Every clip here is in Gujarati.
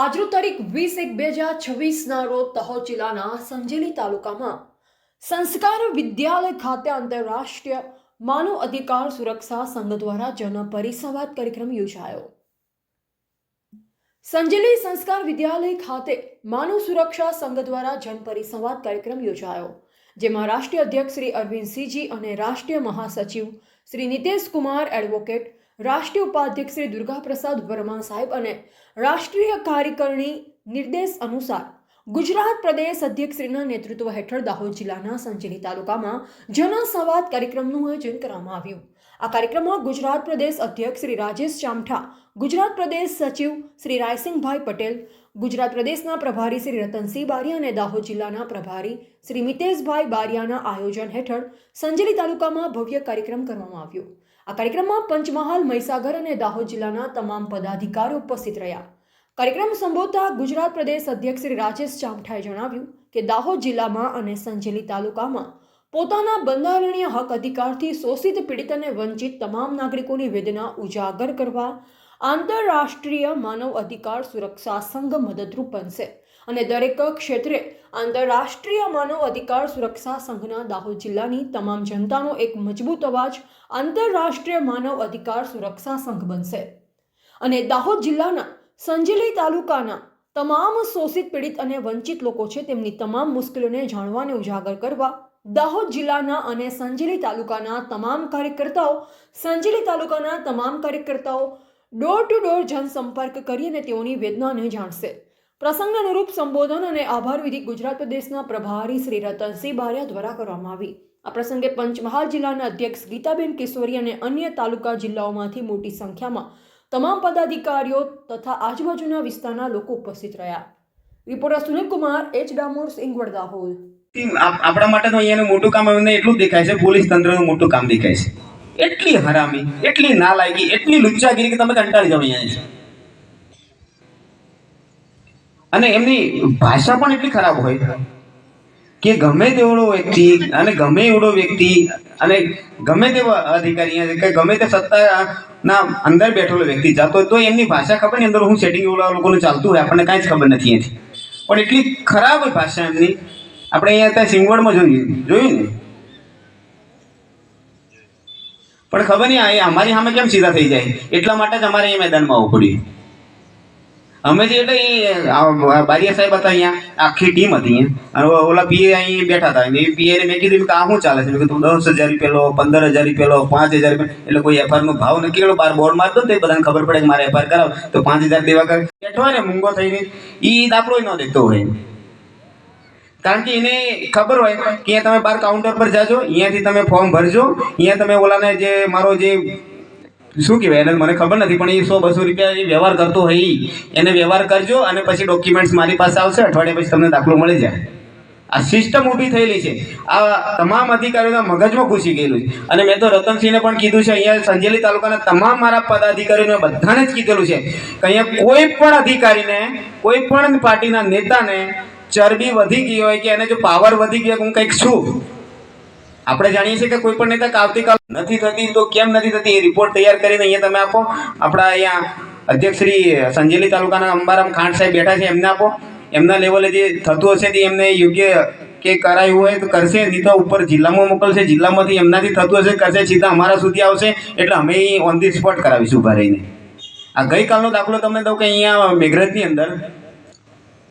આજનો તારીખ વીસ એક બે હજાર છવ્વીસના રોજ દાહોદ જિલ્લાના સંજેલી તાલુકામાં સંસ્કાર વિદ્યાલય ખાતે આંતરરાષ્ટ્રીય માનવ અધિકાર સુરક્ષા સંઘ દ્વારા જન પરિસંવાદ કાર્યક્રમ યોજાયો. સંજેલી સંસ્કાર વિદ્યાલય ખાતે માનવ સુરક્ષા સંઘ દ્વારા જન પરિસંવાદ કાર્યક્રમ યોજાયો, જેમાં રાષ્ટ્રીય અધ્યક્ષ શ્રી અરવિંદસિંહજી અને રાષ્ટ્રીય મહાસચિવ શ્રી નિતેશ કુમાર એડવોકેટ રાષ્ટ્રીય ઉપાધ્યક્ષ શ્રી દુર્ગા પ્રસાદ વર્મા સાહેબ અને રાષ્ટ્રીય કાર્યકારિણી નિર્દેશ અનુસાર ગુજરાત પ્રદેશ અધ્યક્ષશ્રીના નેતૃત્વ હેઠળ દાહોદ જિલ્લાના સંજેલી તાલુકામાં જનસંવાદ કાર્યક્રમનું આયોજન કરવામાં આવ્યું. આ કાર્યક્રમમાં ગુજરાત પ્રદેશ અધ્યક્ષ શ્રી રાજેશ ચામઠા, ગુજરાત પ્રદેશ સચિવ શ્રી રાયસિંહભાઈ પટેલ, ગુજરાત પ્રદેશના પ્રભારી શ્રી રતનસિંહ બારિયા અને દાહોદ જિલ્લાના પ્રભારી શ્રી મિતેશભાઈ બારિયાના આયોજન હેઠળ સંજેલી તાલુકામાં ભવ્ય કાર્યક્રમ કરવામાં આવ્યો. આ કાર્યક્રમમાં પંચમહાલ, મહીસાગર અને દાહોદ જિલ્લાના તમામ પદાધિકારીઓ ઉપસ્થિત રહ્યા. કાર્યક્રમ સંબોધતા ગુજરાત પ્રદેશ અધ્યક્ષ શ્રી રાજેશ ચામઠાએ જણાવ્યું કે દાહોદ જિલ્લામાં અને સંજેલી તાલુકામાં પોતાના બંધારણીય હક અધિકારથી શોષિત પીડિત અને વંચિત તમામ નાગરિકોની વેદના ઉજાગર કરવા આંતરરાષ્ટ્રીય માનવ અધિકાર સુરક્ષા સંઘ મદદરૂપ બનશે. અને દરેક ક્ષેત્રે આંતરરાષ્ટ્રીય માનવ અધિકાર સુરક્ષા સંઘના દાહોદ જિલ્લાની તમામ જનતાનો એક મજબૂત અવાજ આંતરરાષ્ટ્રીય માનવ અધિકાર સુરક્ષા સંઘ બનશે. અને દાહોદ જિલ્લાના સંજલી તાલુકાના તમામ શોષિત પીડિત અને વંચિત લોકો છે, તેમની તમામ મુશ્કેલીઓને જાણવા અને ઉજાગર કરવા દાહોદ જિલ્લાના અને સંજેલી તાલુકાના તમામ કાર્યકર્તાઓ, સંજેલી તાલુકાના તમામ કાર્યકર્તાઓ ડોર ટુ ડોર જનસંપર્ક કરી અને તેઓની વેદનાને જાણશે. પ્રસંગ અનુરૂપ સંબોધન અને આભાર વિધિ ગુજરાત પ્રદેશના પ્રભારી શ્રી રતનસિંહ બારિયા દ્વારા કરવામાં આવી. આ પ્રસંગે પંચમહાલ જિલ્લાના અધ્યક્ષ ગીતાબેન કિશોરી અને અન્ય તાલુકા જિલ્લાઓમાંથી મોટી સંખ્યામાં તમામ પદાધિકારીઓ તથા આજુબાજુના વિસ્તારના લોકો ઉપસ્થિત રહ્યા. Reporter Sunil Kumar H Damor, Singvad, Dahod. આપ- આપણા માટે તો અહીંયાનું મોટું કામ એમને એટલું દેખાય છે, પોલીસ તંત્રનું મોટું કામ દેખાય છે. એટલી હરામી, એટલી નાલાયકી, એટલી લુચ્ચાગીરી કે તમે કંટાળી જાવ અહીંયા અને એમની ભાષા પણ એટલી ખરાબ હોય કે ગમે તેવડો વ્યક્તિ અને ગમે એવડો વ્યક્તિ અને ગમે તેવો અધિકારી કે ગમે તે સત્તાના અંદર બેઠેલો વ્યક્તિ જાતો તો એમની ભાષા ખબર નહીં અંદર હું સેટિંગ એવડા લોકોનું ચાલતું હોય, આપણને કાંઈ જ ખબર નથી એથી પણ એટલી ખરાબ ભાષા એમની આપણે અહીંયા ત્યાં સિંગવડમાં જોયું જોયું ને? પણ ખબર નહીં, આ અમારી સામે કેમ સીધા થઈ જાય? એટલા માટે જ અમારે અહીંયા મેદાનમાં આવવું પડ્યું. અમે જે એટલે બારિયા સાહેબ હતા અહીંયા, આખી ટીમ હતી અહીંયા. અને ઓલા પીએ અહીં બેઠા હતા. એ પીએને મેં કીધું કે આ શું ચાલે છે? કીધું દસ હજાર રૂપિયા લો, પંદર હજાર રૂપિયા લો, પાંચ હજાર રૂપિયા એટલે કોઈ એફઆરનો ભાવ નક્કી કરો બાર બોર્ડ મારતો તો એ બધાને ખબર પડે કે મારે એફઆર કરાવ તો પાંચ હજાર દેવા કરે. બેઠો હોય ને, મૂંગો થઈને એ દાખલો ન દેખતો હોય. કારણ કે એને ખબર હોય કે તમે બાર કાઉન્ટર પર જાજો, અહીંયાથી તમે ફોર્મ ભરજો. અહીંયા તમે ઓલાને જે, મારો જે, શું કહેવાય, એને મને ખબર નથી, પણ એ સો બસો રૂપિયા એ વ્યવહાર કરતો હોય એને વ્યવહાર કરજો અને પછી ડોક્યુમેન્ટ્સ મારી પાસે આવશે, અઠવાડિયા પછી તમને દાખલો મળી જાય. આ સિસ્ટમ ઊભી થયેલી છે. આ તમામ અધિકારીઓના મગજમાં ઘૂસી ગયેલું છે. અને મેં તો રતનસિંહને પણ કીધું છે, અહીંયા સંજેલી તાલુકાના તમામ મારા પદાધિકારીઓને બધાને જ કીધેલું છે કે અહીંયા કોઈ પણ અધિકારીને, કોઈ પણ પાર્ટીના નેતાને ચરબી વધી ગઈ હોય કે એને જો પાવર વધી ગયો હું કંઈક છું? આપણે જાણીએ છીએ કે કોઈ પણ નેતા આવતીકાલ નથી થતી, તો કેમ નથી થતી? એ રિપોર્ટ તૈયાર કરીને અહીંયા તમે આપો. આપણા અહીંયા અધ્યક્ષ શ્રી સંજેલી તાલુકાના અંબારામ ખાંડ સાહેબ બેઠા છે, એમને આપો. એમના લેવલે જે થતું હશે તે એમને યોગ્ય કે કરાયું હોય તો કરશે, નહીં તો ઉપર જિલ્લામાં મોકલશે, જિલ્લામાંથી એમનાથી થતું હશે, કરશે, સીધા અમારા સુધી આવશે. એટલે અમે ઓન ધી સ્પોટ કરાવીશું ઊભા રહીને. આ ગઈકાલનો દાખલો તમને દઉં કે અહીંયા મેઘરજની અંદર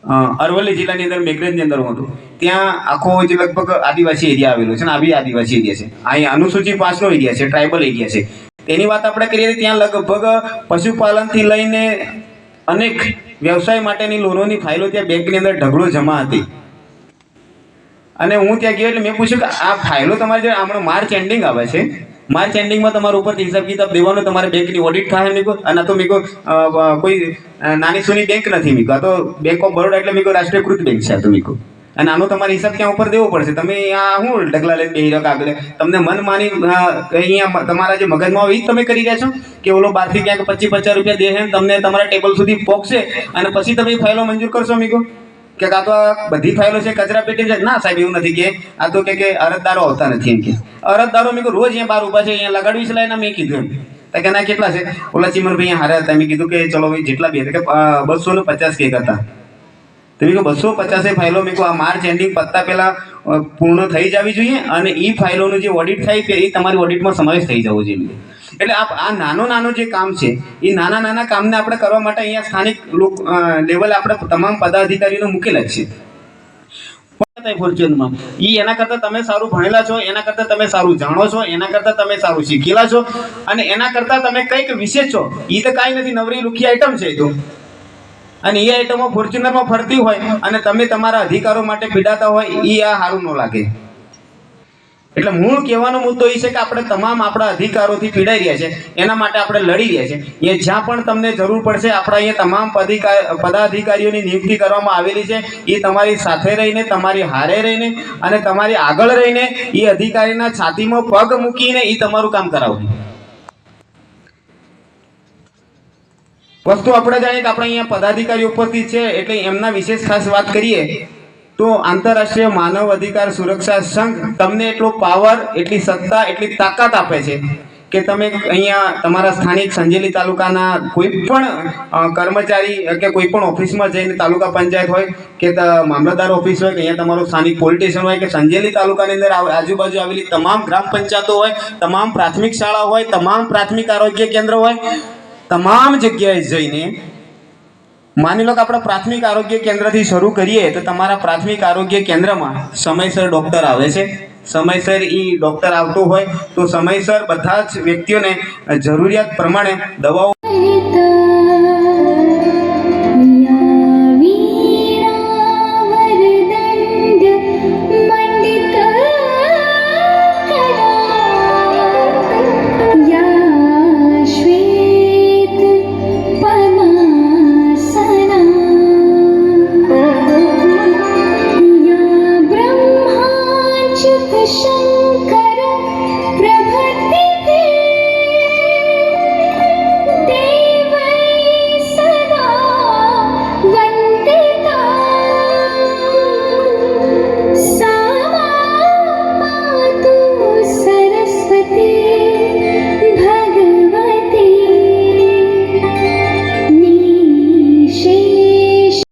અરવલ્લી જિલ્લાની અંદર મેઘરજની અંદર હું હતું. ત્યાં આખો જે લગભગ આદિવાસી એરિયા આવેલો છે ને, આ બી આદિવાસી એરિયા છે. અહીંયા અનુસૂચિત પાંચનો એરિયા છે, ટ્રાઇબલ એરિયા છે. તેની વાત આપણે કરીએ ત્યાં લગભગ પશુપાલનથી લઈને અનેક વ્યવસાય માટેની લોનોની ફાઇલો ત્યાં બેંકની અંદર ઢગલો જમા હતી. અને હું ત્યાં ગયો એટલે મેં પૂછ્યું કે આ ફાઇલો તમારે જે હમણાં માર્ચ એન્ડિંગ આવે છે? માર્ચ એન્ડિંગમાં તમારા ઉપર હિસાબ કિતાબ દેવાનો તમારે બેંકની ઓડિટ થાય મીકો અને તો મેં કહું અ, અ, કોઈ નાની સુની બેંક નથી મીકો. આ તો બેંક ઓફ બરોડા એટલે મીકો રાષ્ટ્રીયકૃત બેંક છે આ તો મીકો. અને આનો તમારે હિસાબ ત્યાં ઉપર દેવો પડશે? તમે આ શું ઢગલા લઈને બેહી રહ્યો આગળ તમને મન માની અહીંયા તમારા જે મગજમાં હોય એ તમે કરી રહ્યા છો? કે ઓલો બહારથી ક્યાંક પચીસ પચાસ રૂપિયા દે તમને તમારા ટેબલ સુધી પહોંચશે અને પછી તમે ફાઇલો મંજૂર કરશો મેં કહું કે આ તો આ બધી ફાઇલો છે કચરા પેટી છે ના સાહેબ, એવું નથી કે. આ તો કે કે અરજદારો આવતા નથી એમ કે. અરજદારો મેં રોજ અહીંયા બાર ઊભા છે, અહીંયા લગાડવી છે લાઈને મેં કીધું એમ. કે ના, કેટલા છે? ઓલા ચીમનભાઈ હારે હતા, મેં કીધું કે ચલો ભાઈ, જેટલા બી કે બસો ને પચાસ કેક હતા તો મેં બસો પચાસે ફાઇલો મેં આ માર્ચ એન્ડિંગ પત્તા પહેલાં પૂર્ણ થઈ જવી જોઈએ અને એ ફાઇલોનું જે ઓડિટ થાય કે એ તમારી ઓડિટમાં સમાવેશ થઈ જવો જોઈએ. એટલે આ નાનો નાનો જે કામ છે, એ નાના નાના કામને આપણે કરવા માટે અહીંયા સ્થાનિક લોક લેવલે આપણે તમામ પદાધિકારીઓ મૂકેલા છે ફોર્ચ્યુનમાં એ એના કરતાં તમે સારું ભણેલા છો, એના કરતાં તમે સારું જાણો છો, એના કરતાં તમે સારું શીખેલા છો, અને એના કરતાં તમે કંઈક વિશેષ છો. એ તો કાંઈ નથી, નવરી લુખી આઈટમ છે તો. અને એ આઈટમો ફોર્ચ્યુનરમાં ફરતી હોય અને તમે તમારા અધિકારો માટે પીડાતા હોય એ આ સારું ન લાગે. એટલે મૂળ કહેવાનો મુદ્દો એ છે કે આપણે તમામ આપણા અધિકારોથી પીડાઈ રહ્યા છે. એના માટે આપણે લડી રહ્યા છે. એ જ્યાં પણ તમને જરૂર પડશે, આપણા અહીંયા તમામ પદાધિકારીઓની નિયુક્તિ કરવામાં આવેલી છે. એ તમારી સાથે રહીને, તમારી હારે રહીને અને તમારી આગળ રહીને એ અધિકારીના છાતીમાં પગ મૂકીને એ તમારું કામ કરાવવું. વસ્તુ આપણે જાણીએ કે આપણે અહીંયા પદાધિકારી ઉપસ્થિત છે, એટલે એમના વિશેષ ખાસ વાત કરીએ. તો આંતરરાષ્ટ્રીય માનવ અધિકાર સુરક્ષા સંઘ તમને એટલો પાવર એટલી સત્તા, એટલી તાકાત આપે છે કે તમે અહીંયા તમારા સ્થાનિક સંજેલી તાલુકાના કોઈ પણ કર્મચારી કે કોઈ પણ ઓફિસમાં જઈને તાલુકા પંચાયત હોય કે મામલતદાર ઓફિસ હોય કે અહીંયા તમારું સ્થાનિક પોલીસ હોય કે સંજેલી તાલુકાની અંદર આજુબાજુ આવેલી તમામ ગ્રામ પંચાયતો હોય, તમામ પ્રાથમિક શાળા હોય, તમામ પ્રાથમિક આરોગ્ય કેન્દ્ર હોય, તમામ જગ્યાએ જઈને માની લો કે આપણે પ્રાથમિક આરોગ્ય કેન્દ્રથી શરૂ કરીએ તો તમારા પ્રાથમિક આરોગ્ય કેન્દ્રમાં સમયસર ડૉક્ટર આવે છે. સમયસર એ ડૉક્ટર આવતો હોય તો સમયસર બધા જ વ્યક્તિઓને જરૂરિયાત પ્રમાણે દવાઓ